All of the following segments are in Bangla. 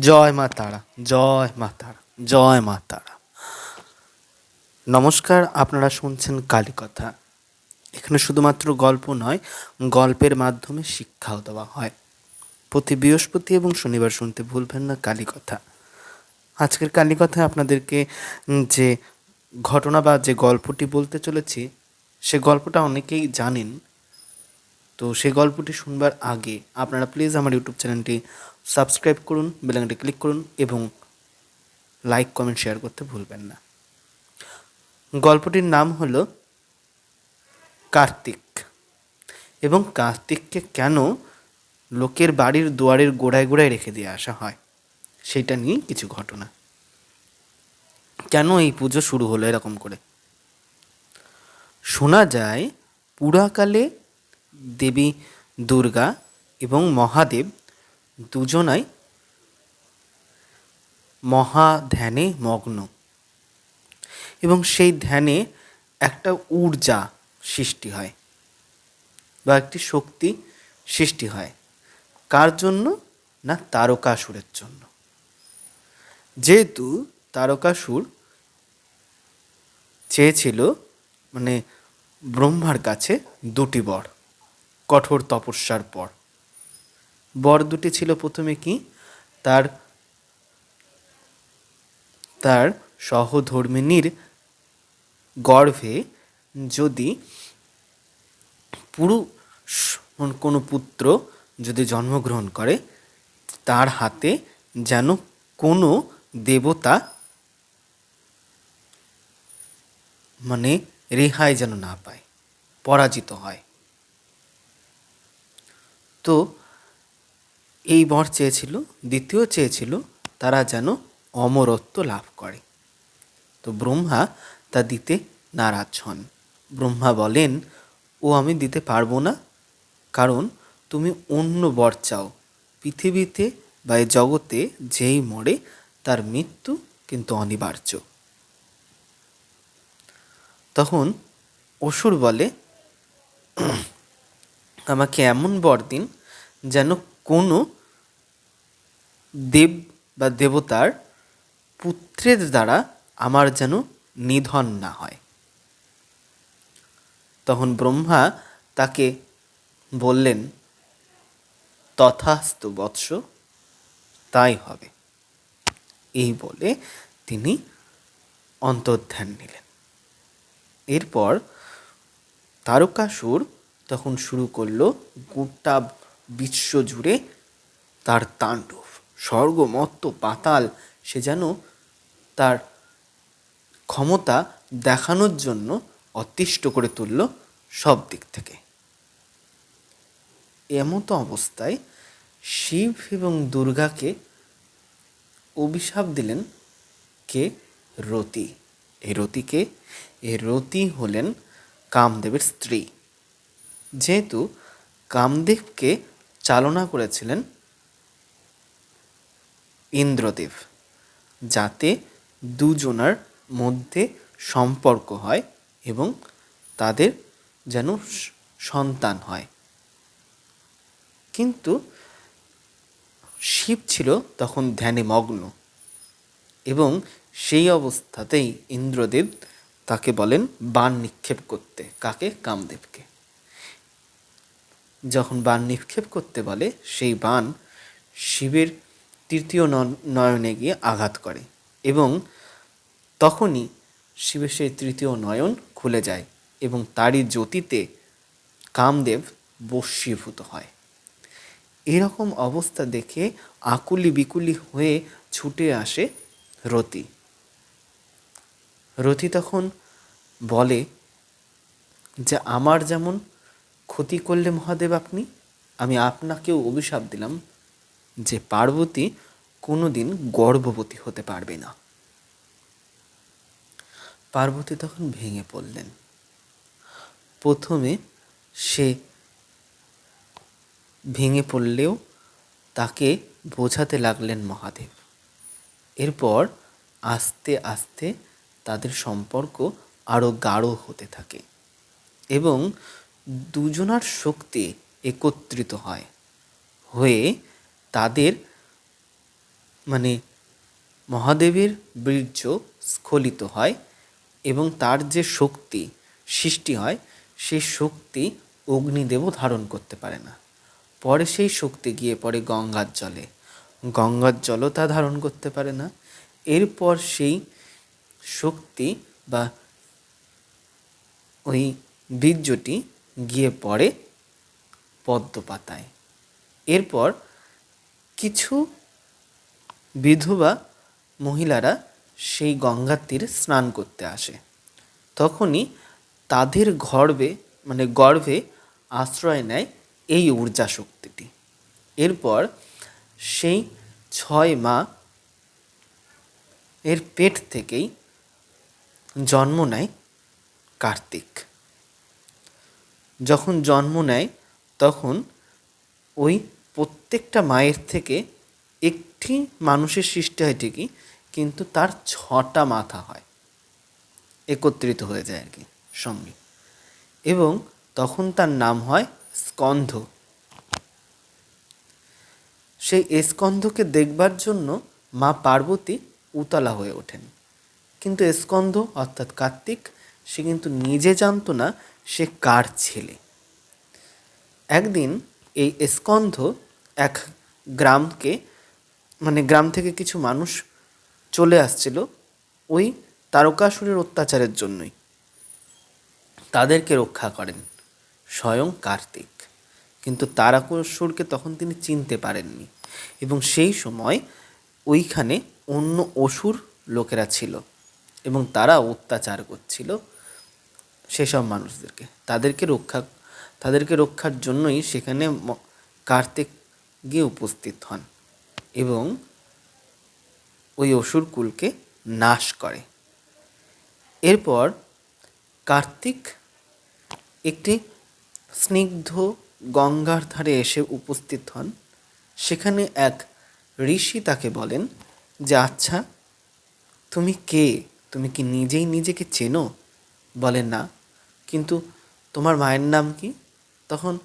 জয় মা তারা, জয় মা তারা, জয় মা তারা। নমস্কার, আপনারা শুনছেন কালীকথা। এখানে শুধুমাত্র গল্প নয়, গল্পের মাধ্যমে শিক্ষাও দেওয়া হয়। প্রতি বৃহস্পতি এবং শনিবার শুনতে ভুলবেন না কালীকথা। আজকের কালীকথায় আপনাদেরকে যে ঘটনা বা যে গল্পটি বলতে চলেছি, সে গল্পটা অনেকেই জানেন তো সেই গল্পটি শুনবার আগে আপনারা প্লিজ আমার ইউটিউব চ্যানেলটি সাবস্ক্রাইব করুন বেলাঙ্গাটি ক্লিক করুন এবং লাইক কমেন্ট শেয়ার করতে ভুলবেন না। গল্পটির নাম হলো কার্তিক। এবং কার্তিককে কেন লোকের বাড়ির দুয়ারের গোড়ায় গোড়ায় রেখে দিয়ে আসা হয়, সেটা নিয়ে কিছু ঘটনা। কেন এই পুজো শুরু হলো এরকম করে? শোনা যায় পুরাকালে দেবী, দুর্গা এবং মহাদেব দুজনাই মহা ধ্যানে মগ্ন। এবং সেই ধ্যানে একটা ঊর্জা সৃষ্টি হয় বা একটি শক্তি সৃষ্টি হয়। কার জন্য? না তারকাসুরের জন্য। যেহেতু তারকাসুর চেয়েছিল মানে ব্রহ্মার কাছে দুটি বর কঠোর তপস্যার পর। বর দুটি ছিল প্রথমে কি? তার তার সহধর্মিনীর গর্ভে যদি পুরুষ কোনো পুত্র যদি জন্মগ্রহণ করে, তার হাতে যেন কোনো দেবতা মানে রেহাই যেন না পায়, পরাজিত হয়। তো এই বর চেয়েছিল, দ্বিতীয় চেয়েছিল, তারা যেন অমরত্ব লাভ করে। তো ব্রহ্মা তা দিতে নারাজ হন। ব্রহ্মা বলেন, ও আমি দিতে পারব না, কারণ তুমি অন্য বর চাও। পৃথিবীতে বা এই জগতে যেই মরে, তার মৃত্যু কিন্তু অনিবার্য। তখন অসুর বলে আমাকে এমন বর দিন যেন কোনো দেব বা দেবতার পুত্রের দ্বারা আমার যেন নিধন না হয়। তখন ব্রহ্মা তাকে বললেন, তথাস্তু বৎস, তাই হবে। এই বলে তিনি অন্তর্ধান নিলেন। এরপর তারকাসুর তখন শুরু করল গোটা বিশ্ব জুড়ে তার তাণ্ডব। স্বর্গ, মত্ত, পাতাল, সে যেন তার ক্ষমতা দেখানোর জন্য অতিষ্ঠ করে তুলল সব দিক থেকে। এমতো অবস্থায় শিব এবং দুর্গাকে অভিশাপ দিলেন কে? রতি। এই রতিকে, এই রতি হলেন কামদেবের স্ত্রী। যেহেতু কামদেবকে চালনা করেছিলেন ইন্দ্রদেব, যাতে দুজনার মধ্যে সম্পর্ক হয় এবং তাদের যেন সন্তান হয়। কিন্তু শিব ছিল তখন ধ্যানে মগ্ন এবং সেই অবস্থাতেই ইন্দ্রদেব তাকে বলেন বাণ নিক্ষেপ করতে, কাকে? কামদেবকে। যখন বাণ নিক্ষেপ করতে বলে, সেই বাণ শিবের তৃতীয় নয়নে গিয়ে আঘাত করে এবং তখনই শিবের সেই তৃতীয় নয়ন খুলে যায় এবং তারই জ্যোতিতে কামদেব বশীভূত হয়। এরকম অবস্থা দেখে আকুলি বিকুলি হয়ে ছুটে আসে রতি। রতি তখন বলে যে, আমার যেমন ক্ষতি করলে মহাদেব আপনি? আমি আপনাকেও অভিশাপ দিলাম যে পার্বতী কোনোদিন গর্ভবতী হতে পারবে না। পার্বতী তখন ভেঙে পড়লেন। প্রথমে সে ভেঙে পড়লেও তাকে বোঝাতে লাগলেন মহাদেব। এরপর আস্তে আস্তে তাদের সম্পর্ক আরও গাঢ় হতে থাকে এবং দুজনার শক্তি একত্রিত হয়, হয়ে তাদের মানে মহাদেবের বীর্য স্খলিত হয় এবং তার যে শক্তি সৃষ্টি হয় সেই শক্তি অগ্নিদেবও ধারণ করতে পারে না। পরে সেই শক্তি গিয়ে পড়ে গঙ্গার জলে। গঙ্গার জলও তা ধারণ করতে পারে না। এরপর সেই শক্তি বা ওই বীর্যটি গিয়ে পড়ে পদ্ম পাতায় এরপর কিছু বিধবা মহিলারা সেই গঙ্গার তীরে স্নান করতে আসে। তখনই তাদের গর্ভে মানে গর্ভে আশ্রয় নেয় এই ঊর্জা শক্তিটি এরপর সেই ছয় মা এর পেট থেকেই জন্ম নেয় কার্তিক। যখন জন্ম নেয়, তখন ওই প্রত্যেকটা মায়ের থেকে একটি মানুষের সৃষ্টি হয় ঠিকই, কিন্তু তার ছটা মাথা হয়। একত্রিত হয়ে যায় আর কি সঙ্গে। এবং তখন তার নাম হয় স্কন্ধ। সেই স্কন্ধকে দেখবার জন্য মা পার্বতী উতলা হয়ে ওঠেন। কিন্তু স্কন্ধ, অর্থাৎ কার্তিক, সে কিন্তু নিজে জানতো না সে কার ছেলে? একদিন এই স্কন্ধ এক গ্রামকে মানে গ্রাম থেকে কিছু মানুষ চলে আসছিল ওই তারকাসুরের অত্যাচারের জন্যই। তাদেরকে রক্ষা করেন স্বয়ং কার্তিক। কিন্তু তারাকাসুরকে তখন তিনি চিনতে পারেননি এবং সেই সময় ওইখানে অন্য অসুর লোকেরা ছিল এবং তারা অত্যাচার করছিল সেসব মানুষদেরকে। তাদেরকে রক্ষা, তাদেরকে রক্ষার জন্যই সেখানে কার্তিক গিয়ে উপস্থিত হন এবং ওই অসুর কুলকে নাশ করে। এরপর কার্তিক একটি স্নিগ্ধ গঙ্গার ধারে এসে উপস্থিত হন। সেখানে এক ঋষি তাকে বলেন যে আচ্ছা তুমি কে? তুমি কি নিজেই নিজেকে চেনো? বলে না। কিন্তু তোমার মায়ের নাম কি? তখন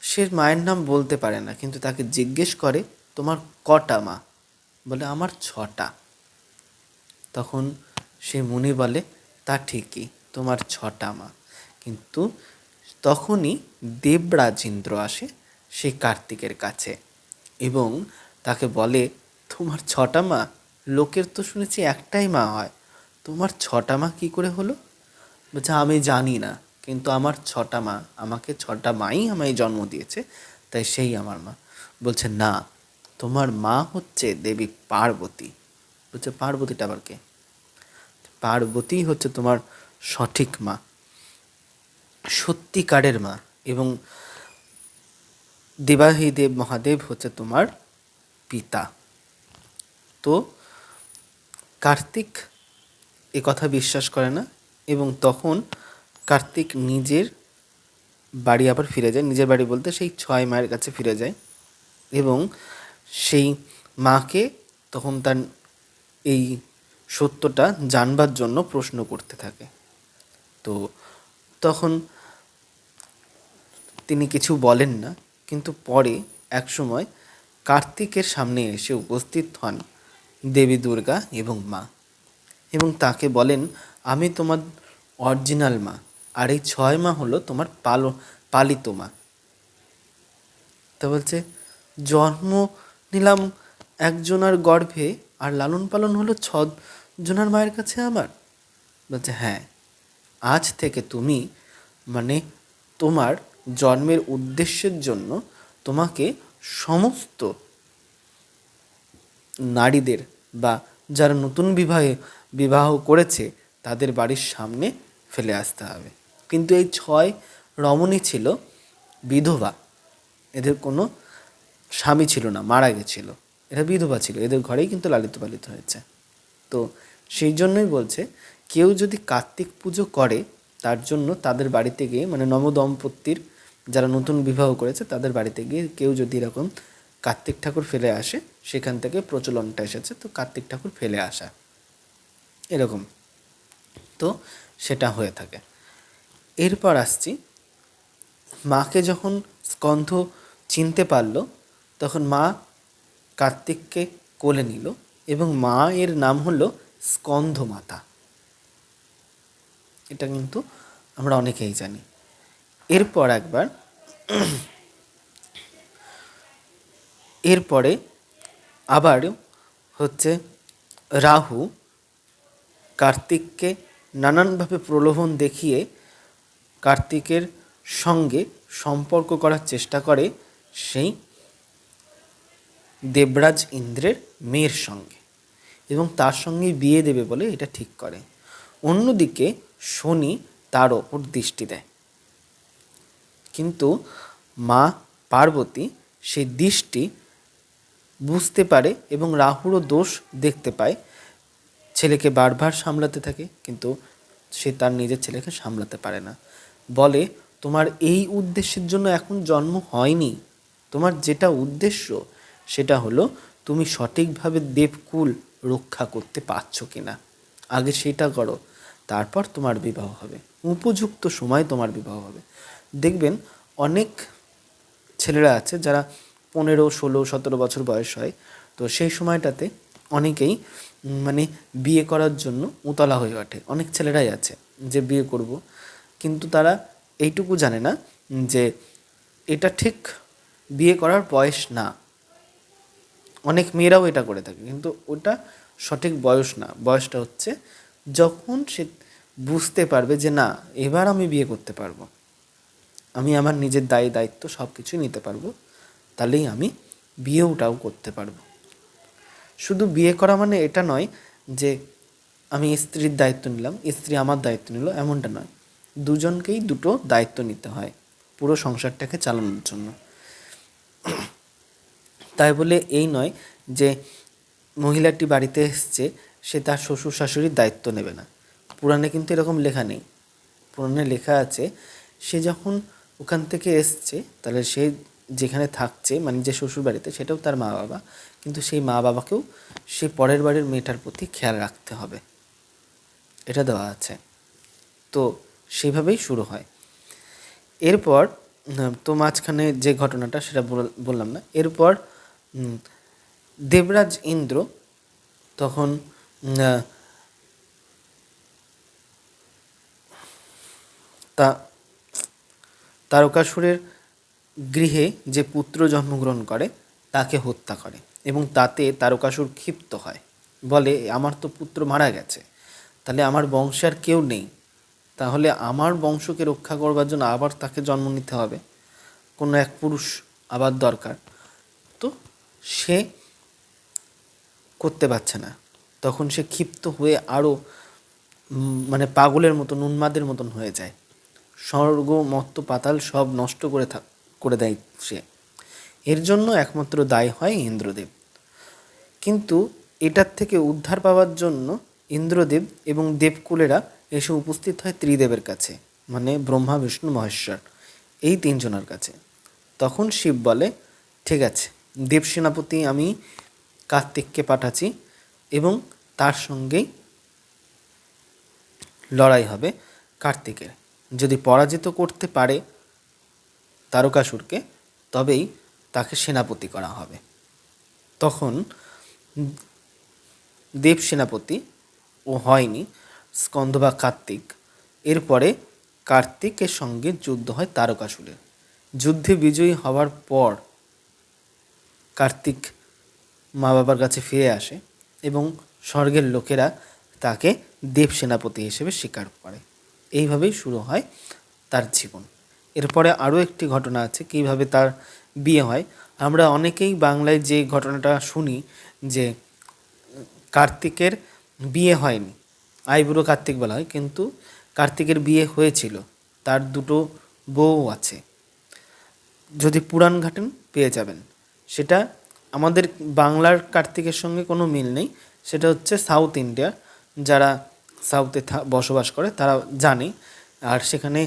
সে মায়ের নাম বলতে পারে না, কিন্তু তাকে জিজ্ঞেস করে, তোমার কটা মা? বলে, আমার ছটা। তখন সে মুনি বলে, তা ঠিকই, তোমার ছটা মা। কিন্তু তখনই দেবরাজ ইন্দ্র আসে, সে কার্তিকের কাছে এবং তাকে বলে, তোমার ছটা মা? লোকের তো শুনেছি একটাই মা হয়। তোমার ছটা মা কী করে হলো? বলছে, আমি জানি না, কিন্তু আমার ছটা মা, আমাকে ছটা মাই আমায় জন্ম দিয়েছে, তাই সেই আমার মা। বলছে, না, তোমার মা হচ্ছে দেবী পার্বতী। বলছে, পার্বতীটা আবার কে? পার্বতী হচ্ছে তোমার সঠিক মা, সত্যিকারের মা, এবং দেবাহিদেব মহাদেব হচ্ছে তোমার পিতা। তো কার্তিক এ কথা বিশ্বাস করে না এবং তখন কার্তিক নিজের বাড়ি আবার ফিরে যায়। নিজের বাড়ি বলতে সেই ছয় মায়ের কাছে ফিরে যায় এবং সেই মাকে তখন তার এই সত্যটা জানবার জন্য প্রশ্ন করতে থাকে। তো তখন তিনি কিছু বলেন না, কিন্তু পরে এক সময় কার্তিকের সামনে এসে উপস্থিত হন দেবী দুর্গা এবং মা এবং তাকে বলেন আমি তোমার অরিজিনাল মা, আর এই ছয় মা হলো তোমার পালো, পালিত মা। তা বলছে, জন্ম নিলাম একজনার গর্ভে, আর লালন পালন হলো ছ জনার মায়ের কাছে আমার? বলছে হ্যাঁ আজ থেকে তুমি মানে তোমার জন্মের উদ্দেশ্যের জন্য তোমাকে সমস্ত নারীদের বা যারা নতুন বিবাহে, বিবাহ করেছে তাদের বাড়ির সামনে ফেলে আসতে হবে। কিন্তু এই ছয় রমণী ছিল বিধবা। এদের কোনো স্বামী ছিল না, মারা গেছিল। এরা বিধবা ছিল, এদের ঘরেই কিন্তু লালিত পালিত হয়েছে। তো সেই জন্যই বলছে, কেউ যদি কার্তিক পুজো করে, তার জন্য তাদের বাড়িতে গিয়ে মানে নবদম্পতির যারা নতুন বিবাহ করেছে, তাদের বাড়িতে গিয়ে কেউ যদি এরকম কার্তিক ঠাকুর ফেলে আসে, সেখান থেকে প্রচলনটা এসেছে। তো কার্তিক ঠাকুর ফেলে আসা। এরকম। তো সেটা হয়ে থাকে। এরপর আসছি, মাকে যখন স্কন্ধ চিনতে পারল, তখন মা কার্তিককে কোলে নিল এবং মা এর নাম হলো স্কন্ধমাতা। এটা কিন্তু আমরা অনেকেই জানি। এরপর একবার, এরপরে আবার হচ্ছে রাহু কার্তিককে নানানভাবে প্রলোভন দেখিয়ে কার্তিকের সঙ্গে সম্পর্ক করার চেষ্টা করে সেই দেবরাজ ইন্দ্রের মেয়ের সঙ্গে এবং তার সঙ্গে বিয়ে দেবে বলে এটা ঠিক করে। অন্যদিকে শনি তার ওপর দৃষ্টি দেয়। কিন্তু মা পার্বতী সেই দৃষ্টি বুঝতে পারে এবং রাহুরও দোষ দেখতে পায় ছেলেকে বারবার সামলাতে থাকে, কিন্তু সে তার নিজের ছেলেকে সামলাতে পারে না। বলে, তোমার এই উদ্দেশ্যের জন্য এখন জন্ম হয়নি। তোমার যেটা উদ্দেশ্য, সেটা হলো তুমি সঠিকভাবে দেবকুল রক্ষা করতে পারছ কিনা। আগে সেটা করো, তারপর তোমার বিবাহ হবে। উপযুক্ত সময় তোমার বিবাহ হবে। দেখবেন, অনেক ছেলেরা আছে যারা পনেরো, ষোলো, সতেরো বছর বয়স হয়। তো সেই সময়টাতে অনেকেই মানে বিয়ে করার জন্য উতলা হয়ে ওঠে। অনেক ছেলেরাই আছে যে বিয়ে করব। কিন্তু তারা এইটুকু জানে না যে এটা ঠিক বিয়ে করার বয়স না। অনেক মেয়েরাও এটা করে থাকে, কিন্তু ওটা সঠিক বয়স না। বয়সটা হচ্ছে যখন সে বুঝতে পারবে যে না, এবার আমি বিয়ে করতে পারব। আমি আমার নিজের দায়ী, দায়িত্ব সব কিছুই নিতে পারব। তাহলেই আমি বিয়েওটাও করতে পারব। শুধু বিয়ে করা মানে এটা নয় যে আমি স্ত্রীর দায়িত্ব নিলাম, স্ত্রী আমার দায়িত্ব নিল, এমনটা নয়। দুজনকেই দুটো দায়িত্ব নিতে হয় পুরো সংসারটাকে চালানোর জন্য। তাই বলে এই নয় যে মহিলাটি বাড়িতে এসছে, সে তার শ্বশুর শাশুড়ির দায়িত্ব নেবে না। পুরাণে কিন্তু এরকম লেখা নেই। পুরাণে লেখা আছে, সে যখন ওখান থেকে এসছে, তাহলে সে যেখানে থাকছে মানে যে শ্বশুর বাড়িতে সেটাও তার মা বাবা কিন্তু সেই মা বাবাকেও সে পরের বাড়ির মেয়েটার প্রতি খেয়াল রাখতে হবে। এটা দেওয়া আছে। তো সেইভাবেই শুরু হয়। এরপর তো মাঝখানে যে ঘটনাটা সেটা বললাম না। এরপর দেবরাজ ইন্দ্র তখন তা, তারকাসুরের গৃহে যে পুত্র জন্মগ্রহণ করে, তাকে হত্যা করে। এবং তাতে তারকাসুর ক্ষিপ্ত হয়। বলে, আমার তো পুত্র মারা গেছে। তাহলে আমার বংশে আর কেউ নেই। তাহলে আমার বংশকে রক্ষা করবার জন্য আবার তাকে জন্ম নিতে হবে। কোনো এক পুরুষ আবার দরকার। তো সে করতে পারছে না। তখন সে ক্ষিপ্ত হয়ে আরও মানে পাগলের মতন, উন্মাদের মতন হয়ে যায়। স্বর্গ, মত্ত, পাতাল সব নষ্ট করে থাক করে দেয় সে। এর জন্য একমাত্র দায় হয় ইন্দ্রদেব। কিন্তু এটার থেকে উদ্ধার পাওয়ার জন্য ইন্দ্রদেব এবং দেবকুলেরা এসে উপস্থিত হয় ত্রিদেবের কাছে মানে ব্রহ্মা, বিষ্ণু, মহেশ্বর, এই তিনজনের কাছে। তখন শিব বলে, ঠিক আছে, দেব সেনাপতি আমি কার্তিককে পাঠাচ্ছি এবং তার সঙ্গেই লড়াই হবে কার্তিকের। যদি পরাজিত করতে পারে তারকাসুরকে, তবেই তাকে সেনাপতি করা হবে। তখন দেব সেনাপতি ও হয়নি স্কন্দ বা কার্তিক। এরপরে কার্তিকের সঙ্গে যুদ্ধ হয় তারকাসুরের যুদ্ধে বিজয়ী হওয়ার পর কার্তিক মা বাবার কাছে ফিরে আসে এবং স্বর্গের লোকেরা তাকে দেব সেনাপতি হিসেবে স্বীকার করে। এইভাবেই শুরু হয় তার জীবন। এরপরে আরও একটি ঘটনা আছে, কীভাবে তার বিয়ে হয়। আমরা অনেকেই বাংলায় যে ঘটনাটা শুনি যে কার্তিকের বিয়ে হয়নি, আইবুড়ো কার্তিক বলা হয়, কিন্তু কার্তিকের বিয়ে হয়েছিল, তার দুটো বউ আছে। যদি পুরাণ ঘাটেন পেয়ে যাবেন। সেটা আমাদের বাংলার কার্তিকের সঙ্গে কোনো মিল নেই, সেটা হচ্ছে সাউথ ইন্ডিয়া। যারা সাউথে বসবাস করে, তারা জানে। আর সেখানে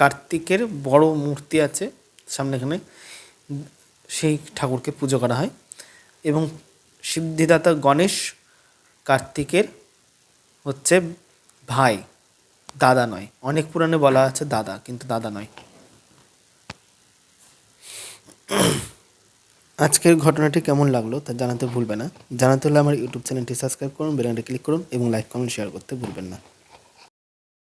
কার্তিকের বড় মূর্তি আছে, সামনে এখানে সেই ঠাকুরকে পুজো করা হয় এবং সিদ্ধিদাতা গণেশ কার্তিকের হচ্ছে ভাই, দাদা নয়। অনেক পুরাণে বলা আছে দাদা, কিন্তু দাদা নয়। আজকের ঘটনাটি কেমন লাগল তা জানাতে ভুলবে না। জানাতে হলে আমার ইউটিউব চ্যানেলটি সাবস্ক্রাইব করুন বেলাইনটি ক্লিক করুন এবং লাইক, কমেন্ট, শেয়ার করতে ভুলবেন না।